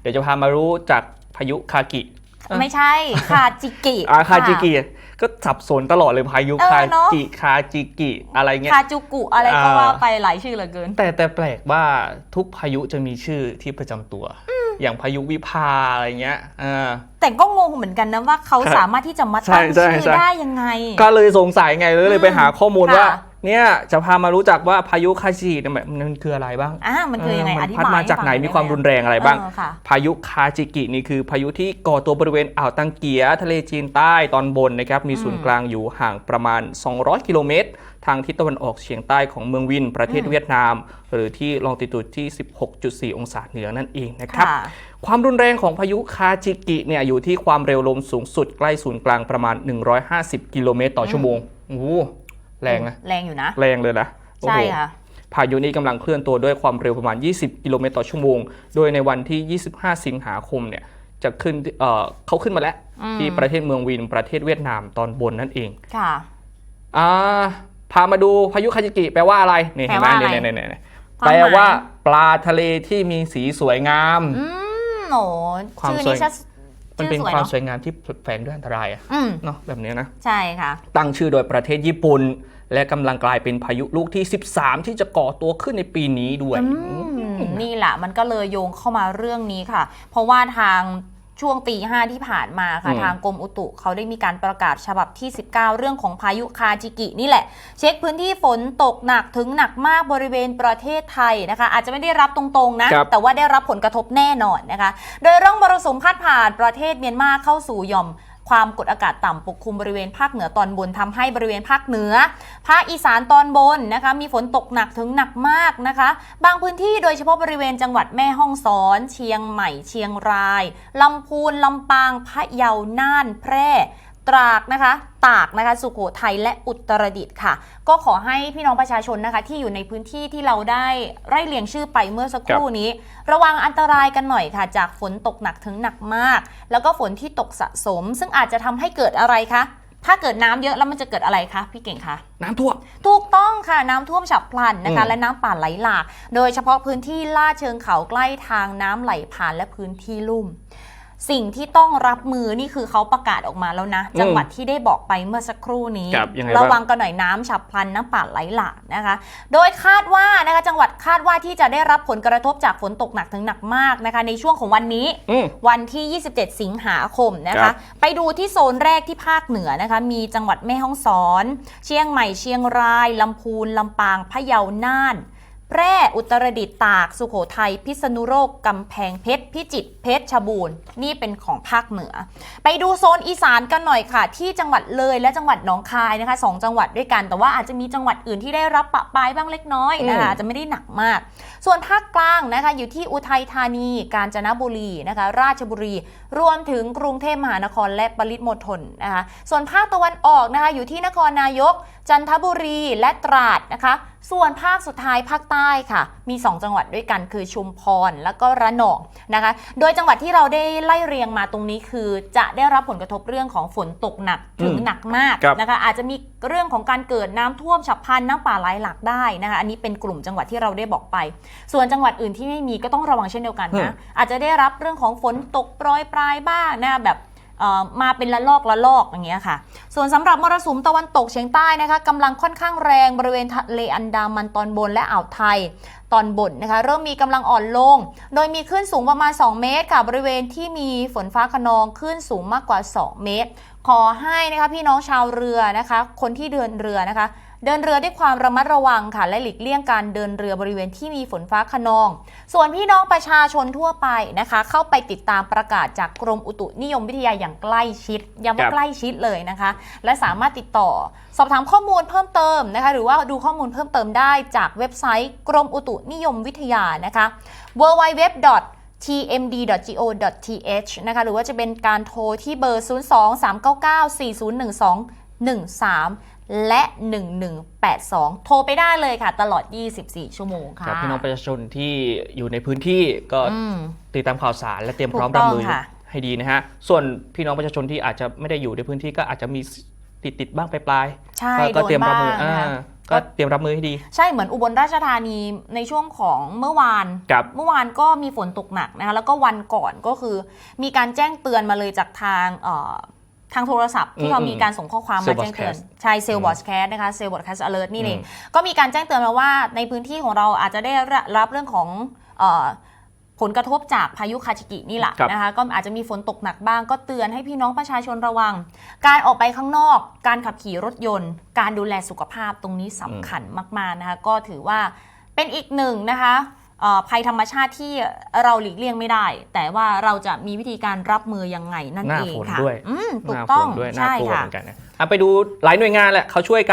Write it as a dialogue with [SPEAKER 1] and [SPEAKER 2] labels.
[SPEAKER 1] เดี๋ยวจะพามารู้จากพายุคากิอะ
[SPEAKER 2] ไม่ใช่ คาจิกิ
[SPEAKER 1] อาคาจิกิ
[SPEAKER 2] ค่ะ
[SPEAKER 1] ก็สับสนตลอดเลยพายุ
[SPEAKER 2] เออ
[SPEAKER 1] คา
[SPEAKER 2] เนอะ
[SPEAKER 1] จิคาจิกิอะไรเงี้ย
[SPEAKER 2] คาจูกุอะไรก็
[SPEAKER 1] อ่า
[SPEAKER 2] ว่าไปหลายชื่อเหลือเกิน
[SPEAKER 1] แต่แต่แปลกว่าทุกพายุจะมีชื่อที่ประจำตัว อย่างพายุวิภาอะไรเงี้ยอ่า
[SPEAKER 2] แต่ก็งงเหมือนกันนะว่าเขาสามารถที่จะมาตั้ง
[SPEAKER 1] ใช่
[SPEAKER 2] ชื่อ
[SPEAKER 1] ใช่
[SPEAKER 2] ได้ยังไง
[SPEAKER 1] ก็เลยสงสัยไงเลยเลยไปหาข้อมูล
[SPEAKER 2] ค่ะ
[SPEAKER 1] ว่า เนี่ยจะพามารู้จักว่าพายุคาจิเนี่ยมันคืออะไรบ้าง
[SPEAKER 2] อ่ามันคือยังไง
[SPEAKER 1] เอ
[SPEAKER 2] ธิ
[SPEAKER 1] พัด
[SPEAKER 2] บาย
[SPEAKER 1] มาจากไหน
[SPEAKER 2] ให้ฟั
[SPEAKER 1] มีความ
[SPEAKER 2] ด้
[SPEAKER 1] รุนแรงอะไรบ้าง
[SPEAKER 2] เออค่ะ
[SPEAKER 1] พายุคาจิกินี่คือ พายุที่ก่อตัวบริเวณอ่าวตังเกียทะเลจีนใต้ตอนบนนะครับมีศูนย์กลางอยู่ห่างประมาณ 200 กิโลเมตร ทางทิศตะวันออกเฉียงใต้ของเมืองวินประเทศ
[SPEAKER 2] อืม
[SPEAKER 1] เวียดนาม หรือที่ลองติตูดที่ 16.4 องศาเหนือนั่นเองนะครับ
[SPEAKER 2] ค่ะ
[SPEAKER 1] ความรุนแรงของพายุคาจิกิเนี่ยอยู่ที่ความเร็วลมสูงสุดใกล้ศูนย์กลางประมาณ 150 กิโลเมตรต่อชั่วโมงโอ้โห แรงนะ
[SPEAKER 2] แรงอยู่นะ
[SPEAKER 1] แรงเลยนะโอ้
[SPEAKER 2] ใช่
[SPEAKER 1] โห
[SPEAKER 2] ค่ะ
[SPEAKER 1] พายุนี้กำลังเคลื่อนตัวด้วยความเร็วประมาณ 20 กิโลเมตรต่อชั่วโมง โดยในวันที่ 25 สิงหาคมเนี่ยจะขึ้นเอ่อเขาขึ้นมาแล้ว
[SPEAKER 2] อืม
[SPEAKER 1] ที่ประเทศเมืองวินประเทศเวียดนามตอนบนนั่นเอง
[SPEAKER 2] ค่ะ
[SPEAKER 1] อ่าพามาดูพายุคาจิกิแปลว่าอะไรนี่
[SPEAKER 2] แปล
[SPEAKER 1] เห็นไหม
[SPEAKER 2] ว่าอะไร
[SPEAKER 1] เนี่ยเนี่ยเนี่ย
[SPEAKER 2] ความหมาย
[SPEAKER 1] แปลว่าปลาทะเลที่มีสีสวยงาม
[SPEAKER 2] อืมโห
[SPEAKER 1] ความ
[SPEAKER 2] ชื่อ
[SPEAKER 1] สวย
[SPEAKER 2] นี้ชัด
[SPEAKER 1] มันเป็น
[SPEAKER 2] ชื่อสวย
[SPEAKER 1] ความ
[SPEAKER 2] เนอะ
[SPEAKER 1] สวยงามที่แฝงด้วยอันตรายอะ
[SPEAKER 2] อืม
[SPEAKER 1] เนาะแบบเนี้ยนะ
[SPEAKER 2] ใช่ค่ะ
[SPEAKER 1] ตั้งชื่อโดยประเทศญี่ปุ่น และกำลังกลายเป็นพายุลูกที่ 13 ที่จะก่อตัวขึ้นในปีนี้ด้วย
[SPEAKER 2] อืมนี่แหละมันก็เลยโยงเข้ามาเรื่องนี้ค่ะ เพราะว่าทาง ช่วงตีห้าที่ผ่านมาค่ะ
[SPEAKER 1] อืม
[SPEAKER 2] ทางกรมอุตุเขาได้มีการประกาศฉบับที่ 19 เรื่องของพายุคาจิกินี่แหละ เช็คพื้นที่ฝนตกหนักถึงหนักมากบริเวณประเทศไทยนะคะ อาจจะไม่ได้รับตรงๆนะ
[SPEAKER 1] ครับ
[SPEAKER 2] แต่ว่าได้รับผลกระทบแน่นอนนะคะ โดยร่องมรสุมพาดผ่านประเทศเมียนมาเข้าสู่หย่อม ความกดอากาศต่ำปกคลุมบริเวณภาคเหนือตอนบนทำให้บริเวณภาคเหนือ ภาคอีสานตอนบนนะคะมีฝนตกหนักถึงหนักมากนะคะ บางพื้นที่โดยเฉพาะบริเวณจังหวัดแม่ฮ่องสอน เชียงใหม่ เชียงรายลำพูนลำปางพะเยาน่านแพร่ ตรากนะคะ ตากนะคะ สุโขทัยและอุตรดิตถ์ค่ะ ก็ขอให้พี่น้องประชาชนนะคะ ที่อยู่ในพื้นที่ที่เราได้ไล่เรียงชื่อไปเมื่อสักครู่นี้ ระวังอันตรายกันหน่อยค่ะ จากฝนตกหนักถึงหนักมาก แล้วก็ฝนที่ตกสะสม ซึ่งอาจจะทำให้เกิดอะไรคะถ้าเกิดน้ำเยอะแล้วมันจะเกิดอะไรคะพี่เก่งคะ
[SPEAKER 1] น้ำท่วม
[SPEAKER 2] ถูกต้องค่ะน้ำท่วมฉับพลันนะคะ
[SPEAKER 1] อืม
[SPEAKER 2] และน้ำป่าไหลหลาก โดยเฉพาะพื้นที่ลาดเชิงเขาใกล้ทางน้ำไหลผ่านและพื้นที่ลุ่ม สิ่งที่ต้องรับมือนี่คือเขาประกาศออกมาแล้วนะ จังหวัดที่ได้บอกไปเมื่อสักครู่นี้
[SPEAKER 1] ครับยังไง
[SPEAKER 2] ระ
[SPEAKER 1] บ้าง
[SPEAKER 2] วังกันหน่อยน้ำฉับพลันน้ำป่าไหลหลากนะคะ โดยคาดว่านะคะจังหวัดคาดว่าที่จะได้รับผลกระทบจากฝนตกหนักถึงหนักมากนะคะ ในช่วงของวันนี้
[SPEAKER 1] อืม
[SPEAKER 2] วันที่ 27 สิงหาคมนะ
[SPEAKER 1] ครั
[SPEAKER 2] คะ
[SPEAKER 1] บ
[SPEAKER 2] ไปดูที่โซนแรกที่ภาคเหนือนะคะ มีจังหวัดแม่ฮ่องสอน เชียงใหม่ เชียงราย ลำพูน ลำปาง พะเยา น่าน แพร่อุตรดิตถ์ตาก สุโขทัยพิษณุโลกกำแพงเพชรพิจิตรเพชรบูรณ์นี่เป็นของภาคเหนือ ไปดูโซนอีสานกันหน่อยค่ะ ที่จังหวัดเลยและจังหวัดหนองคายนะคะสองจังหวัดด้วยกันแต่ว่าอาจจะมีจังหวัดอื่นที่ได้รับปะปายบ้างเล็กน้อยนะคะ
[SPEAKER 1] อา
[SPEAKER 2] จจะไม่ได้หนักมาก ส่วนภาคกลางนะคะอยู่ที่อุทัยธานี กาญจนบุรีนะคะราชบุรี รวมถึงกรุงเทพมหานครและปริมณฑลนะคะส่วนภาคตะวันออกนะคะอยู่ที่นครนายก จันทบุรีและตราดนะคะ ส่วนภาคสุดท้ายภาคใต้ค่ะ มี 2 จังหวัดด้วยกันคือชุมพรและก็ระนองนะคะ โดยจังหวัดที่เราได้ไล่เรียงมาตรงนี้คือ จะได้รับผลกระทบเรื่องของฝนตกหนักถึง
[SPEAKER 1] อืม
[SPEAKER 2] หนักมาก
[SPEAKER 1] ครับ
[SPEAKER 2] นะคะ อาจจะมีเรื่องของการเกิดน้ำท่วมฉับพลันน้ำป่าไหลหลากได้นะคะ อันนี้เป็นกลุ่มจังหวัดที่เราได้บอกไป ส่วนจังหวัดอื่นที่ไม่มีก็ต้องระวังเช่นเดียวกันนะอาจจะได้รับเรื่องของฝนตกโปรยปลายบ้างนะแบบเอ่อ มาเป็นละลอกละลอกอย่างเงี้ยค่ะ ส่วนสำหรับมรสุมตะวันตกเฉียงใต้นะคะกำลังค่อนข้างแรงบริเวณทะเลอันดามันตอนบนและอ่าวไทยตอนบนนะคะ เริ่มมีกำลังอ่อนลง โดยมีคลื่นสูงประมาณ 2 เมตรค่ะบริเวณที่มีฝนฟ้าขนองคลื่นสูงมากกว่า 2 เมตร ขอให้นะคะพี่น้องชาวเรือนะคะ คนที่เดินเรือนะคะ เดินเรือด้วยความระมัดระวังค่ะ และหลีกเลี่ยงการเดินเรือบริเวณที่มีฝนฟ้าขนอง ส่วนพี่น้องประชาชนทั่วไปนะคะ เข้าไปติดตามประกาศจากกรมอุตุนิยมวิทยาอย่างใกล้ชิดย้ำว่าใกล้ชิดเลยนะคะ และสามารถติดต่อ สอบถามข้อมูลเพิ่มเติมนะคะ หรือว่าดูข้อมูลเพิ่มเติมได้จากเว็บไซต์ กรมอุตุนิยมวิทยานะคะ www tmd.go.th นะคะ หรือว่าจะเป็นการโทรที่เบอร์ 023994012 02-399-4012-13 และ 1182 โทรไปได้เลยค่ะ ตลอด 24 ชั่วโมงค่ะ
[SPEAKER 1] กับพี่น้องประชาชนที่อยู่ในพื้นที่ก็
[SPEAKER 2] อืม
[SPEAKER 1] ติดตามข่าวสารและเตรียมพร้อม
[SPEAKER 2] ถูกต้
[SPEAKER 1] รั
[SPEAKER 2] อบง
[SPEAKER 1] มือ
[SPEAKER 2] ค่ะ
[SPEAKER 1] ให้ดีนะฮะ ส่วนพี่น้องประชาชนที่อาจจะไม่ได้อยู่ในพื้นที่ก็อาจจะมีติดติดๆบ้างปลายๆ
[SPEAKER 2] ใช่
[SPEAKER 1] ก็
[SPEAKER 2] โด
[SPEAKER 1] เตรีย
[SPEAKER 2] น
[SPEAKER 1] มรับ
[SPEAKER 2] บ้า
[SPEAKER 1] มืองอ่า
[SPEAKER 2] นะคะ
[SPEAKER 1] ก็เตรียมรับมือให้ดี
[SPEAKER 2] ใช่เหมือนอุบลราชธานีในช่วงของเมื่อวาน
[SPEAKER 1] ครับ
[SPEAKER 2] เมื่อวานก็มีฝนตกหนักนะคะแล้วก็วันก่อนก็คือ มีการแจ้งเตือนมาเลยจากทางเอ่อ ทางโทรศัพท์ที่เขา
[SPEAKER 1] อืม
[SPEAKER 2] มีการส่งข้อความ
[SPEAKER 1] Cell
[SPEAKER 2] มาแจ้งเตือน
[SPEAKER 1] broadcast
[SPEAKER 2] ใช่เซล
[SPEAKER 1] อื
[SPEAKER 2] ล์
[SPEAKER 1] ม
[SPEAKER 2] บอสแคสนะคะเซลล์บอสแคสอเลิร์นี่เอง
[SPEAKER 1] อืม
[SPEAKER 2] ก็มีการแจ้งเตือนมาว่าในพื้นที่ของเราอาจจะได้รับเรื่องของเอ่อผลกระทบจากพายุคาชิกินี่แหละ
[SPEAKER 1] ครับ
[SPEAKER 2] นะคะก็อาจจะมีฝนตกหนักบ้าง ก็เตือนให้พี่น้องประชาชนระวัง การออกไปข้างนอก การขับขี่รถยนต์ การดูแลสุขภาพตรงนี้สำคัญมากๆนะคะก็ถือว่าเป็นอีกหนึ่งนะคะเอ่อ ภัยธรรมชาติที่เราหลีกเลี่ยงไม่ได้ แต่ว่าเราจะมีวิธีการรับมือยังไงนั่น
[SPEAKER 1] น
[SPEAKER 2] เองค่ะถู
[SPEAKER 1] ห
[SPEAKER 2] ก
[SPEAKER 1] น้าฝ
[SPEAKER 2] ต้อง
[SPEAKER 1] นด้วยน่า
[SPEAKER 2] ใช่
[SPEAKER 1] กลัว
[SPEAKER 2] ค่ะ
[SPEAKER 1] เหมือนกันนะอะไปดูหลายหน่วยงานแหละเขาช่วยกัน